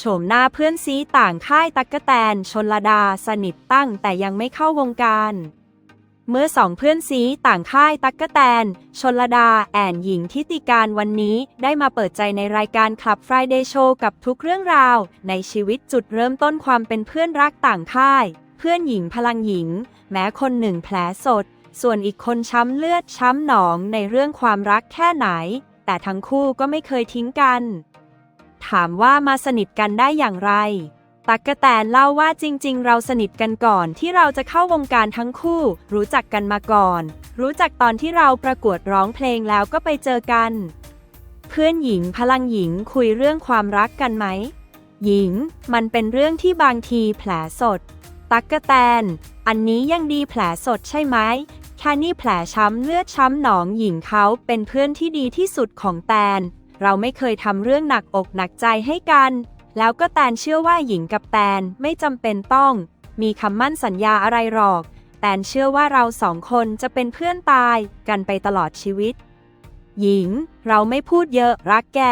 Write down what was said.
โฉมหน้าเพื่อนซีต่างค่ายตักกะแตน ชนลดา สนิทตั้งแต่ยังไม่เข้าวงการ เมื่อสองเพื่อนซีต่างค่ายตักกะแตน ชนลดา แอนหญิงทิติการวันนี้ได้มาเปิดใจในรายการคลับ Friday Show กับทุกเรื่องราว ในชีวิตจุดเริ่มต้นความเป็นเพื่อนรักต่างค่าย เพื่อนหญิงพลังหญิง แม้คนหนึ่งแผลสด ส่วนอีกคนช้ำเลือดช้ำหนองในเรื่องความรักแค่ไหน แต่ทั้งคู่ก็ไม่เคยทิ้งกัน ถามว่ามาสนิทกันได้อย่างไร ตักกะแตนเล่าว่าจริง ๆ เราสนิทกันก่อนที่เราจะเข้าวงการทั้งคู่ รู้จักกันมาก่อน รู้จักตอนที่เราประกวดร้องเพลงแล้วก็ไปเจอกัน เพื่อนหญิงพลังหญิงคุยเรื่องความรักกันไหม หญิง มันเป็นเรื่องที่บางทีแผลสด ตักกะแตน อันนี้ยังดีแผลสดใช่ไหมแค่นี่แผลช้ำเลือดช้ำหนองหญิงเขาเป็นเพื่อนที่ดีที่สุดของแตน เราไม่เคยทำเรื่องหนักอกหนักใจให้กัน แล้วก็แตนเชื่อว่าหญิงกับแตนไม่จำเป็นต้อง มีคำมั่นสัญญาอะไรหรอก แตนเชื่อว่าเราสองคนจะเป็นเพื่อนตายกันไปตลอดชีวิต หญิง เราไม่พูดเยอะรักแก